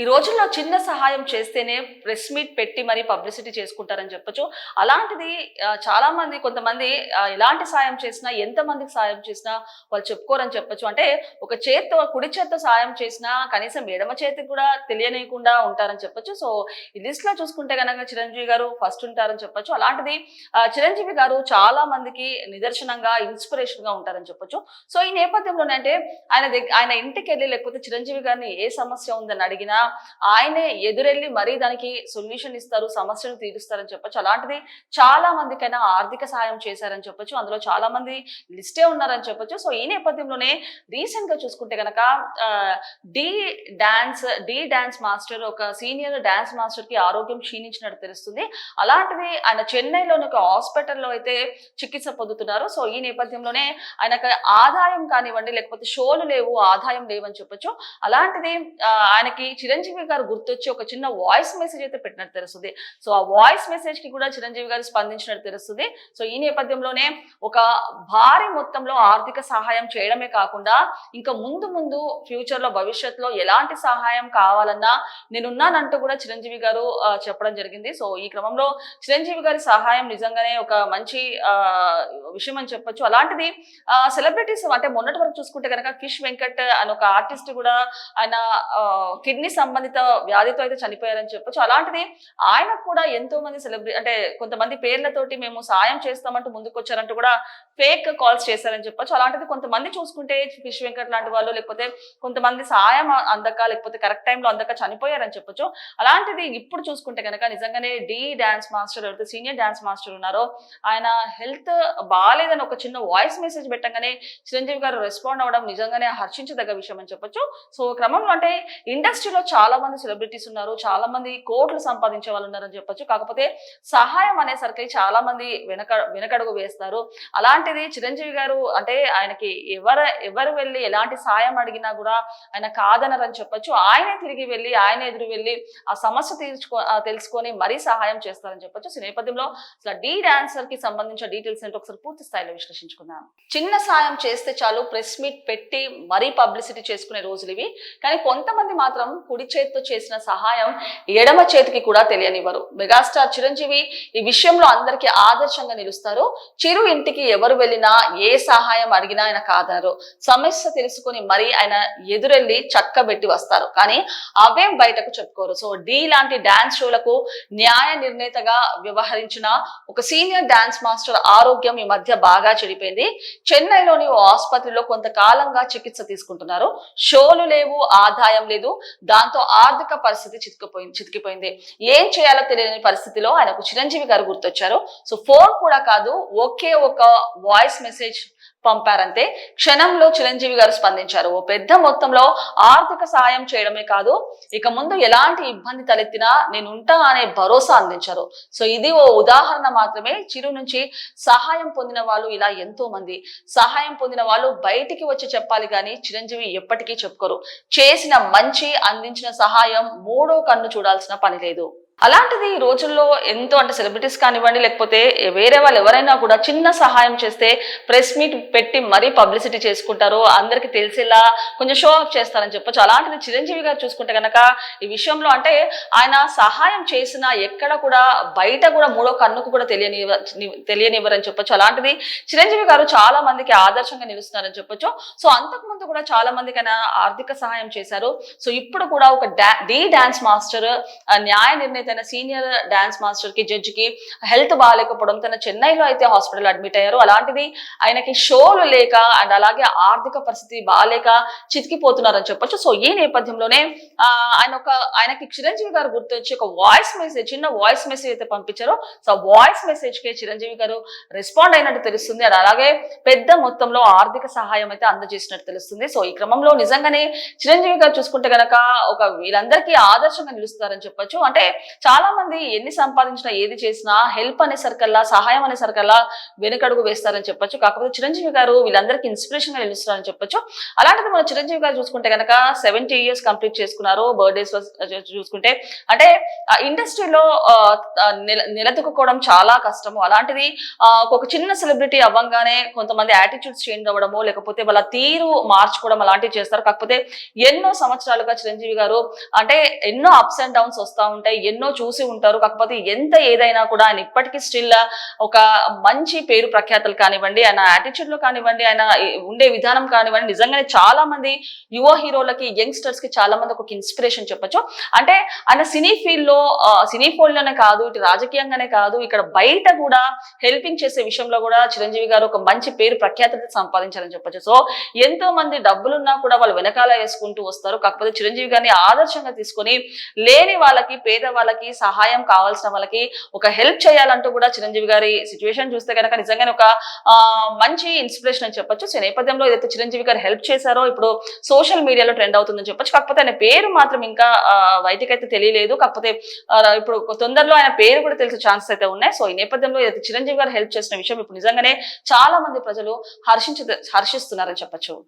ఈ రోజుల్లో చిన్న సహాయం చేస్తేనే ప్రెస్ మీట్ పెట్టి మరి పబ్లిసిటీ చేసుకుంటారని చెప్పొచ్చు. అలాంటిది చాలా మంది కొంతమంది ఎలాంటి సాయం చేసినా ఎంత మందికి సాయం చేసినా వాళ్ళు చెప్పుకోరని చెప్పొచ్చు. అంటే ఒక చేత్తో కుడి చేత్తో సాయం చేసినా కనీసం ఎడమ చేతికి కూడా తెలియనియకుండా ఉంటారని చెప్పొచ్చు. సో ఈ లిస్ట్లో చూసుకుంటే కనుక చిరంజీవి గారు ఫస్ట్ ఉంటారని చెప్పొచ్చు. అలాంటిది చిరంజీవి గారు చాలా మందికి నిదర్శనంగా ఇన్స్పిరేషన్గా ఉంటారని చెప్పొచ్చు. సో ఈ నేపథ్యంలోనే అంటే ఆయన ఆయన ఇంటికి వెళ్ళి లేకపోతే చిరంజీవి గారిని ఏ సమస్య ఉందని అడిగి అడిగినా ఆయనే ఎదురెళ్ళి మరీ దానికి సొల్యూషన్ ఇస్తారు సమస్యను తీరుస్తారని చెప్పొచ్చు. అలాంటిది చాలా మందికైనా ఆర్థిక సహాయం చేశారని చెప్పొచ్చు. అందులో చాలా మంది లిస్టే ఉన్నారని చెప్పొచ్చు. సో ఈ నేపథ్యంలోనే రీసెంట్గా చూసుకుంటే గనక ఆ, D dance D dance master ఒక సీనియర్ డాన్స్ మాస్టర్కి ఆరోగ్యం క్షీణించినట్టు తెలుస్తుంది. అలాంటిది ఆయన చెన్నైలోని ఒక హాస్పిటల్లో అయితే చికిత్స పొందుతున్నారు. సో ఈ నేపథ్యంలోనే ఆయనకు ఆదాయం కానివ్వండి లేకపోతే షోలు లేవు ఆదాయం లేవని చెప్పొచ్చు. అలాంటిది ఆయనకి చిరంజీవి గారు గుర్తొచ్చి ఒక చిన్న వాయిస్ మెసేజ్ అయితే పెట్టినట్టు తెలుస్తుంది. సో ఆ వాయిస్ మెసేజ్కి కూడా చిరంజీవి గారు స్పందించినట్టు తెలుస్తుంది. సో ఈ నేపథ్యంలోనే ఒక భారీ మొత్తంలో ఆర్థిక సహాయం చేయడమే కాకుండా ఇంకా ముందు ముందు ఫ్యూచర్లో భవిష్యత్తులో ఎలాంటి సహాయం కావాలన్నా నేనున్నానంటూ కూడా చిరంజీవి గారు చెప్పడం జరిగింది. సో ఈ క్రమంలో చిరంజీవి గారి సహాయం నిజంగానే ఒక మంచి విషయం అని చెప్పొచ్చు. అలాంటిది సెలబ్రిటీస్ అంటే మొన్నటి వరకు చూసుకుంటే కనుక కిష్ వెంకట్ అని ఒక ఆర్టిస్ట్ కూడా ఆయన కిడ్నీ సంబంధిత వ్యాధితో అయితే చనిపోయారని చెప్పొచ్చు. అలాంటిది ఆయనకు కూడా ఎంతో మంది సెలబ్రిటీ అంటే కొంతమంది పేర్లతోటి మేము సాయం చేస్తామంటూ ముందుకు వచ్చారంటూ కూడా ఫేక్ కాల్స్ చేశారని చెప్పొచ్చు. అలాంటిది కొంతమంది చూసుకుంటే ఫిష్ వెంకట్ లాంటి వాళ్ళు లేకపోతే కొంతమంది సాయం అందక లేకపోతే కరెక్ట్ టైంలో అందక చనిపోయారని చెప్పొచ్చు. అలాంటిది ఇప్పుడు చూసుకుంటే కనుక నిజంగానే డి డాన్స్ మాస్టర్ ఎవరైతే సీనియర్ డాన్స్ మాస్టర్ ఉన్నారో ఆయన హెల్త్ బాగాలేదని ఒక చిన్న వాయిస్ మెసేజ్ పెట్టగానే చిరంజీవి గారు రెస్పాండ్ అవ్వడం నిజంగానే హర్షించదగ్గ విషయం అని చెప్పొచ్చు. సో క్రమంలో అంటే ఇండస్ట్రీలో చాలా మంది సెలబ్రిటీస్ ఉన్నారు చాలా మంది కోట్లు సంపాదించే వాళ్ళు ఉన్నారని చెప్పొచ్చు. కాకపోతే సహాయం అనేసరికి చాలా మంది వెనక వెనకడుగు వేస్తారు. అలాంటిది చిరంజీవి గారు అంటే ఆయనకి ఎవరు ఎవరు వెళ్ళి ఎలాంటి సాయం అడిగినా కూడా ఆయన కాదనరని చెప్పొచ్చు. ఆయనే తిరిగి వెళ్ళి ఆయన ఎదురు వెళ్ళి ఆ సమస్య తీర్చుకో తెలుసుకొని మరీ సహాయం చేస్తారని చెప్పొచ్చు. సో ఈ నేపథ్యంలో అసలు డీ డాన్సర్కి సంబంధించిన డీటెయిల్స్ ఏంటో ఒకసారి పూర్తి స్థాయిలో విశ్లేషించుకుందాం. చిన్న సాయం చేస్తే చాలు ప్రెస్ మీట్ పెట్టి మరీ పబ్లిసిటీ చేసుకునే రోజులు ఇవి. కానీ కొంతమంది మాత్రం కుడి చేతితో చేసిన సహాయం ఎడమ చేతికి కూడా తెలియనివ్వరు. మెగాస్టార్ చిరంజీవి ఈ విషయంలో అందరికీ ఆదర్శంగా నిలుస్తారు. చిరు ఇంటికి ఎవరు వెళ్ళినా ఏ సహాయం అడిగినా ఆయన కాదనరు. సమస్య తెలుసుకుని మరీ ఆయన ఎదురెళ్ళి చక్కబెట్టి వస్తారు. కానీ అవేం బయటకు చెప్పుకోరు. సో డి లాంటి డాన్స్ షోలకు న్యాయ నిర్ణేతగా వ్యవహరించిన ఒక సీనియర్ డాన్స్ మాస్టర్ ఆరోగ్యం ఈ మధ్య బాగా చెడిపోయింది. చెన్నైలోని ఓ ఆసుపత్రిలో కొంతకాలంగా చికిత్స తీసుకుంటున్నారు. షోలు లేవు ఆదాయం లేదు. దాంతో ఆర్థిక పరిస్థితి చితికిపోయింది చితికిపోయింది. ఏం చేయాలో తెలియని పరిస్థితిలో ఆయనకు చిరంజీవి గారు గుర్తొచ్చారు. సో ఫోన్ కూడా కాదు ఒకే ఒక వాయిస్ మెసేజ్ పంపారంతే క్షణంలో చిరంజీవి గారు స్పందించారు. ఓ పెద్ద మొత్తంలో ఆర్థిక సాయం చేయడమే కాదు ఇక ముందు ఎలాంటి ఇబ్బంది తలెత్తినా నేను ఉంటా అనే భరోసా అందించారు. సో ఇది ఓ ఉదాహరణ మాత్రమే. చిరు నుంచి సహాయం పొందిన వాళ్ళు ఇలా ఎంతో మంది సహాయం పొందిన వాళ్ళు బయటికి వచ్చి చెప్పాలి కానీ చిరంజీవి ఎప్పటికీ చెప్పుకోరు. చేసిన మంచి అందించిన సహాయం మూడో కన్ను చూడాల్సిన పని లేదు. అలాంటిది ఈ రోజుల్లో ఎంతో అంటే సెలబ్రిటీస్ కానివ్వండి లేకపోతే వేరే వాళ్ళు ఎవరైనా కూడా చిన్న సహాయం చేస్తే ప్రెస్ మీట్ పెట్టి మరీ పబ్లిసిటీ చేసుకుంటారు అందరికి తెలిసేలా కొంచెం షో ఆఫ్ చేస్తారని చెప్పొచ్చు. అలాంటిది చిరంజీవి గారు చూసుకుంటే కనుక ఈ విషయంలో అంటే ఆయన సహాయం చేసిన ఎక్కడ కూడా బయట కూడా మూడో కన్నుకు కూడా తెలియని తెలియనివ్వరని చెప్పొచ్చు. అలాంటిది చిరంజీవి గారు చాలా మందికి ఆదర్శంగా నిలుస్తున్నారని చెప్పొచ్చు. సో అంతకుముందు కూడా చాలా మందికి ఆయన ఆర్థిక సహాయం చేశారు. సో ఇప్పుడు కూడా ఒక డా డి డాన్స్ మాస్టర్ ఆ, న్యాయ నిర్ణేత తన సీనియర్ డాన్స్ మాస్టర్కి జడ్జి కి హెల్త్ బాగాలేకపోవడం తన చెన్నైలో అయితే హాస్పిటల్ అడ్మిట్ అయ్యారు. అలాంటిది ఆయనకి షోలు లేక అండ్ అలాగే ఆర్థిక పరిస్థితి బాగాలేక చితికిపోతున్నారని చెప్పొచ్చు. సో ఈ నేపథ్యంలోనే ఆయన ఒక ఆయనకి చిరంజీవి గారు గుర్తొచ్చి ఒక వాయిస్ మెసేజ్ చిన్న వాయిస్ మెసేజ్ అయితే పంపించారో. సో వాయిస్ మెసేజ్కి చిరంజీవి గారు రెస్పాండ్ అయినట్టు తెలుస్తుంది. అండ్ అలాగే పెద్ద మొత్తంలో ఆర్థిక సహాయం అయితే అందజేసినట్టు తెలుస్తుంది. సో ఈ క్రమంలో నిజంగానే చిరంజీవి గారు చూసుకుంటే గనక ఒక వీళ్ళందరికీ ఆదర్శంగా నిలుస్తారని చెప్పొచ్చు. అంటే చాలా మంది ఎన్ని సంపాదించినా ఏది చేసినా హెల్ప్ అనే సరికల్లా సహాయం అనే సరికల్లా వెనుకడుగు వేస్తారని చెప్పొచ్చు. కాకపోతే చిరంజీవి గారు వీళ్ళందరికీ ఇన్స్పిరేషన్గా నిలుస్తారని చెప్పొచ్చు. అలాంటిది మన చిరంజీవి గారు చూసుకుంటే కనుక సెవెంటీ ఇయర్స్ కంప్లీట్ చేసుకున్నారు. బర్త్డేస్ uh, చూసుకుంటే అంటే ఇండస్ట్రీలో నిలదొక్కుకోవడం చాలా కష్టము. అలాంటిది ఒక చిన్న సెలబ్రిటీ అవ్వంగానే కొంతమంది యాటిట్యూడ్స్ చేంజ్ అవ్వడము లేకపోతే వాళ్ళ తీరు మార్చుకోవడం అలాంటివి చేస్తారు. కాకపోతే ఎన్నో సంవత్సరాలుగా చిరంజీవి గారు అంటే ఎన్నో అప్స్ అండ్ డౌన్స్ వస్తూ ఉంటాయి ఎన్నో చూసి ఉంటారు. కాకపోతే ఎంత ఏదైనా కూడా ఆయన ఇప్పటికీ స్టిల్ ఒక మంచి పేరు ప్రఖ్యాతలు కానివ్వండి ఆయన యాటిట్యూడ్లో కానివ్వండి ఆయన ఉండే విధానం కానివ్వండి నిజంగానే చాలా మంది యువ హీరోలకి యంగ్స్టర్స్కి చాలా మంది ఒక ఇన్స్పిరేషన్ చెప్పొచ్చు. అంటే ఆయన సినీ ఫీల్డ్లో సినీ ఫీల్డ్లోనే కాదు ఇటు రాజకీయంగానే కాదు ఇక్కడ బయట కూడా హెల్పింగ్ చేసే విషయంలో కూడా చిరంజీవి గారు ఒక మంచి పేరు ప్రఖ్యాతత సంపాదించారని చెప్పొచ్చు. సో ఎంతో మంది డబ్బులున్నా కూడా వాళ్ళు వెనకాల వేసుకుంటూ వస్తారు. కాకపోతే చిరంజీవి గారిని ఆదర్శంగా తీసుకొని లేని వాళ్ళకి పేద వాళ్ళకి సహాయం కావాల్సిన వాళ్ళకి ఒక హెల్ప్ చేయాలంటూ కూడా చిరంజీవి గారి సిచ్యువేషన్ చూస్తే కనుక నిజంగానే ఒక మంచి ఇన్స్పిరేషన్ అని చెప్పొచ్చు. సో నేపథ్యంలో ఏదైతే చిరంజీవి గారు హెల్ప్ చేశారో ఇప్పుడు సోషల్ మీడియాలో ట్రెండ్ అవుతుందని చెప్పొచ్చు. కాకపోతే ఆయన పేరు మాత్రం ఇంకా వైద్యకైతే తెలియలేదు. కాకపోతే ఇప్పుడు తొందరలో ఆయన పేరు కూడా తెలిసే ఛాన్సెస్ అయితే ఉన్నాయి. సో ఈ నేపథ్యంలో ఏదైతే చిరంజీవి గారు హెల్ప్ చేసిన విషయం ఇప్పుడు నిజంగానే చాలా మంది ప్రజలు హర్షించ హర్షిస్తున్నారని చెప్పొచ్చు.